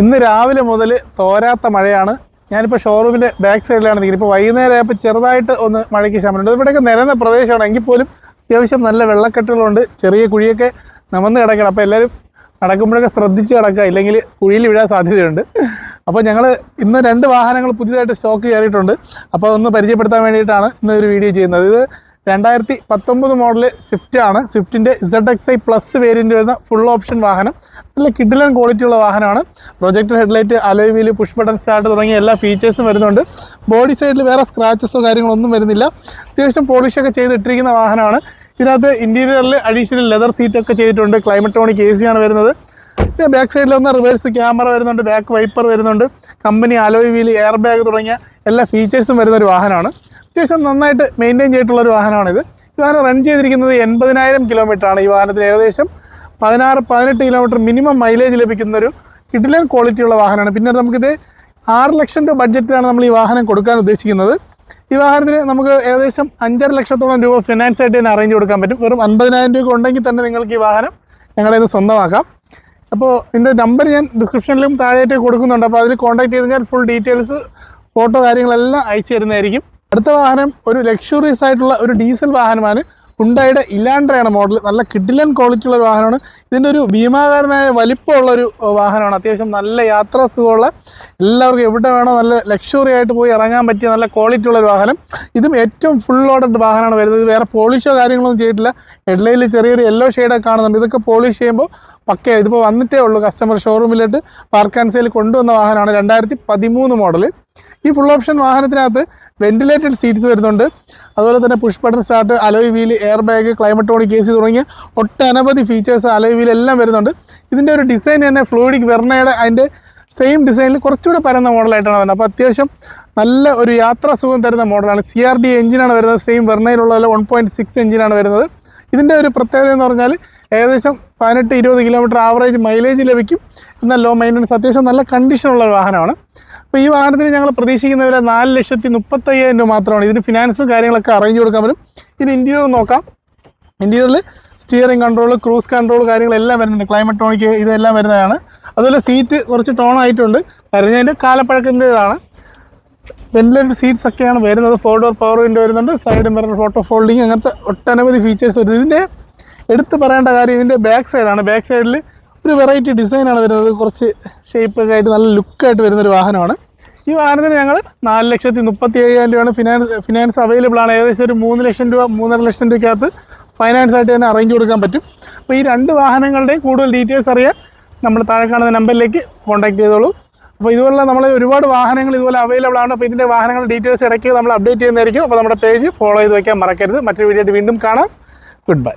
ഇന്ന് രാവിലെ മുതൽ തോരാത്ത മഴയാണ്. ഞാനിപ്പോൾ ഷോറൂമിന്റെ ബാക്ക് സൈഡിലാണ് നിൽക്കുന്നത്. ഇപ്പോൾ വൈകുന്നേരം ആയപ്പോൾ ചെറുതായിട്ട് ഒന്ന് മഴയ്ക്ക് ശമനമുണ്ട്. ഇവിടെയൊക്കെ നിരന്ന പ്രദേശമാണ്. എങ്കിൽ പോലും അത്യാവശ്യം നല്ല വെള്ളക്കെട്ടുകളുണ്ട്. ചെറിയ കുഴിയൊക്കെ നമന്ന് കിടക്കണം. അപ്പോൾ എല്ലാവരും നടക്കുമ്പോഴൊക്കെ ശ്രദ്ധിച്ച് കിടക്കുക. ഇല്ലെങ്കിൽ കുഴിയിൽ വീഴാൻ സാധ്യതയുണ്ട്. അപ്പോൾ ഞങ്ങൾ ഇന്ന് രണ്ട് വാഹനങ്ങൾ പുതിയതായിട്ട് സ്റ്റോക്ക് കയറിയിട്ടുണ്ട്. അപ്പോൾ ഒന്ന് പരിചയപ്പെടുത്താൻ വേണ്ടിയിട്ടാണ് ഇന്ന് ഒരു വീഡിയോ ചെയ്യുന്നത്. ഇത് രണ്ടായിരത്തി പത്തൊമ്പത് മോഡൽ സ്വിഫ്റ്റ് ആണ് സ്വിഫ്റ്റിന്റെ Z X I plus variant വരുന്ന ഫുൾ ഓപ്ഷൻ വാഹനം. നല്ല കിഡിലൻ ക്വാളിറ്റി ഉള്ള വാഹനമാണ്. Projector headlight alloy wheel push button start തുടങ്ങിയ എല്ലാ ഫീച്ചേഴ്സും വരുന്നുണ്ട്. ബോഡി സൈഡിൽ വേറെ സ്ക്രാച്ചസോ കാര്യങ്ങളൊന്നും വരുന്നില്ല. അത്യാവശ്യം പോളിഷൊക്കെ ചെയ്തിട്ടിരിക്കുന്ന വാഹനമാണ്. ഇതിനകത്ത് ഇന്റീരിയറിൽ അഡീഷണൽ ലെതർ സീറ്റൊക്കെ ചെയ്തിട്ടുണ്ട്. ക്ലൈമറ്റോണിക് എ ആണ് വരുന്നത്. പിന്നെ ബാക്ക് സൈഡിൽ ഒന്ന് റിവേഴ്സ് ക്യാമറ വരുന്നുണ്ട്. ബാക്ക് വൈപ്പർ വരുന്നുണ്ട്. Company alloy wheel air bag തുടങ്ങിയ എല്ലാ ഫീച്ചേഴ്സും വരുന്ന ഒരു വാഹനമാണ്. അത്യാവശ്യം നന്നായിട്ട് മെയിന്റെയിൻ ചെയ്തിട്ടുള്ള ഒരു വാഹനമാണിത്. ഈ വാഹനം റൺ ചെയ്തിരിക്കുന്നത് എൺപതിനായിരം ആണ്. ഈ വാഹനത്തിൽ ഏകദേശം പതിനാറ് പതിനെട്ട് കിലോമീറ്റർ മിനിമം മൈലേജ് ലഭിക്കുന്ന ഒരു കിഡിലൻ ക്വാളിറ്റിയുള്ള വാഹനമാണ്. പിന്നെ നമുക്കിത് ആറ് ലക്ഷം രൂപ ബഡ്ജറ്റിലാണ് നമ്മൾ ഈ വാഹനം കൊടുക്കാൻ ഉദ്ദേശിക്കുന്നത്. ഈ വാഹനത്തിന് നമുക്ക് ഏകദേശം അഞ്ചര ലക്ഷത്തോളം രൂപ ഫിനാൻസ് ആയിട്ട് തന്നെ അറേഞ്ച് കൊടുക്കാൻ പറ്റും. വെറും അൻപതിനായിരം രൂപ ഉണ്ടെങ്കിൽ തന്നെ നിങ്ങൾക്ക് ഈ വാഹനം ഞങ്ങളുടെ ഇത് സ്വന്തമാക്കാം. അപ്പോൾ ഇതിന്റെ നമ്പർ ഞാൻ ഡിസ്ക്രിപ്ഷനിലും താഴെയായിട്ട് കൊടുക്കുന്നുണ്ട്. അപ്പോൾ അതിൽ കോൺടാക്ട് ചെയ്ത് ഫുൾ ഡീറ്റെയിൽസ് ഫോട്ടോ കാര്യങ്ങളെല്ലാം അയച്ചു തരുന്നതായിരിക്കും. അടുത്ത വാഹനം ഒരു ലക്ഷറീസ് ആയിട്ടുള്ള ഒരു ഡീസൽ വാഹനമാണ്. ഹുണ്ടായുടെ ഇലാൻഡ്രയാണ് മോഡൽ നല്ല കിഡിലൻ ക്വാളിറ്റി ഉള്ള ഒരു വാഹനമാണ്. ഇതിന്റെ ഒരു ഭീമാകാരനായ വലിപ്പമുള്ള ഒരു വാഹനമാണ്. അത്യാവശ്യം നല്ല യാത്രാ സുഖമുള്ള എല്ലാവർക്കും എവിടെ വേണോ നല്ല ലക്ഷറി ആയിട്ട് പോയി ഇറങ്ങാൻ പറ്റിയ നല്ല ക്വാളിറ്റി ഉള്ള ഒരു വാഹനം. ഇതും ഏറ്റവും ഫുൾ ഓർഡർഡ് വാഹനമാണ് വരുന്നത്. വേറെ പോളിഷോ കാര്യങ്ങളൊന്നും ചെയ്തിട്ടില്ല. ഹെഡ്ലൈനിൽ ചെറിയൊരു യെല്ലോ ഷെയ്ഡൊക്കെ കാണുന്നുണ്ട്. ഇതൊക്കെ പോളിഷ് ചെയ്യുമ്പോൾ പക്കേ ഇതിപ്പോൾ വന്നിട്ടേ ഉള്ളൂ കസ്റ്റമർ ഷോറൂമിലോട്ട് പാർക്ക് ആൻഡ് സെയിൽ കൊണ്ടുവന്ന വാഹനമാണ്. രണ്ടായിരത്തി പതിമൂന്ന് മോഡൽ ഈ ഫുൾ ഓപ്ഷൻ വാഹനത്തിനകത്ത് വെന്റിലേറ്റഡ് സീറ്റ്സ് വരുന്നുണ്ട്. അതുപോലെ തന്നെ push button start alloy wheel air bag climatronic A C തുടങ്ങിയ ഒട്ടനവധി ഫീച്ചേഴ്സ് അലോയ് വീൽ എല്ലാം വരുന്നുണ്ട്. ഇതിന്റെ ഒരു ഡിസൈൻ തന്നെ ഫ്ലൂയിഡിക് വെർണയുടെ അതിന്റെ സെയിം ഡിസൈനിൽ കുറച്ചുകൂടെ പരന്ന മോഡലായിട്ടാണ് വരുന്നത്. അപ്പോൾ അത്യാവശ്യം നല്ല ഒരു യാത്രാ സുഖം തരുന്ന മോഡലാണ് സി ആർ ഡി എഞ്ചിനാണ് വരുന്നത്. സെയിം വെർണയിലുള്ള വൺ പോയിന്റ് സിക്സ് എഞ്ചിനാണ് വരുന്നത്. ഇതിന്റെ ഒരു പ്രത്യേകത എന്ന് പറഞ്ഞാൽ ഏകദേശം പതിനെട്ട് ഇരുപത് കിലോമീറ്റർ ആവറേജ് മൈലേജ് ലഭിക്കും. എന്നാൽ ലോ മെയിന്റനൻസ് അത്യാവശ്യം നല്ല കണ്ടീഷനുള്ള ഒരു വാഹനമാണ്. അപ്പോൾ ഈ വാഹനത്തിന് ഞങ്ങൾ പ്രതീക്ഷിക്കുന്ന വില നാല് ലക്ഷത്തി മുപ്പത്തയ്യായിരം രൂപ മാത്രമാണ്. ഇതിന് ഫിനാൻസും കാര്യങ്ങളൊക്കെ അറേഞ്ച് കൊടുക്കാൻ പറ്റും. ഇതിന് ഇന്റീരിയർ നോക്കാം. ഇന്റീരിയറിൽ സ്റ്റിയറിംഗ് കൺട്രോൾ ക്രൂസ് കൺട്രോൾ കാര്യങ്ങളെല്ലാം വരുന്നുണ്ട്. ക്ലൈമറ്റോണിക് ഇതെല്ലാം വരുന്നതാണ്. അതുപോലെ സീറ്റ് കുറച്ച് ടോൺ ആയിട്ടുണ്ട്. കരഞ്ഞതിന്റെ കാലപ്പഴക്കത്തിന്റെതാണ് വെന്റിലേറ്റഡ് സീറ്റ്സ് ഒക്കെയാണ് വരുന്നത്. ഫോർ ഡോർ പവർ വിൻഡോ വരുന്നുണ്ട്. സൈഡ് മിറർ ഫോട്ടോ ഫോൾഡിങ് അങ്ങനത്തെ ഒട്ടനവധി ഫീച്ചേഴ്സ് വരുന്നത് ഇതിന്റെ എടുത്തു പറയേണ്ട കാര്യം ഇതിന്റെ ബാക്ക് സൈഡാണ് ബാക്ക് സൈഡിൽ ഒരു വെറൈറ്റി ഡിസൈനാണ് വരുന്നത്. കുറച്ച് ഷേപ്പൊക്കെ ആയിട്ട് നല്ല ലുക്കായിട്ട് വരുന്നൊരു വാഹനമാണ്. ഈ വാഹനത്തിന് ഞങ്ങൾ നാല് ലക്ഷത്തി മുപ്പത്തി അയ്യായിരം രൂപയാണ് ഫിനാൻസ് ഫിനാൻസ് അവൈലബിൾ ആണ്. ഏകദേശം ഒരു മൂന്ന് ലക്ഷം രൂപ മൂന്നര ലക്ഷം രൂപയ്ക്കകത്ത് ഫൈനാൻസ് ആയിട്ട് തന്നെ അറേഞ്ച് കൊടുക്കാൻ പറ്റും. അപ്പോൾ ഈ രണ്ട് വാഹനങ്ങളുടെയും കൂടുതൽ ഡീറ്റെയിൽസ് അറിയാൻ നമ്മൾ താഴെ കാണുന്ന നമ്പറിലേക്ക് കോൺടാക്ട് ചെയ്തോളൂ. അപ്പോൾ ഇതുപോലുള്ള നമ്മൾ ഒരുപാട് വാഹനങ്ങൾ ഇതുപോലെ അവൈലബിൾ ആണ്. അപ്പോൾ ഇതിന്റെ വാഹനങ്ങളുടെ ഡീറ്റെയിൽസ് ഇടയ്ക്ക് നമ്മൾ അപ്ഡേറ്റ് ചെയ്യുന്നതായിരിക്കും. അപ്പോൾ നമ്മുടെ പേജ് ഫോളോ ചെയ്ത് വയ്ക്കാൻ മറക്കരുത്. മറ്റൊരു വീഡിയോ വീണ്ടും കാണാം. Good bye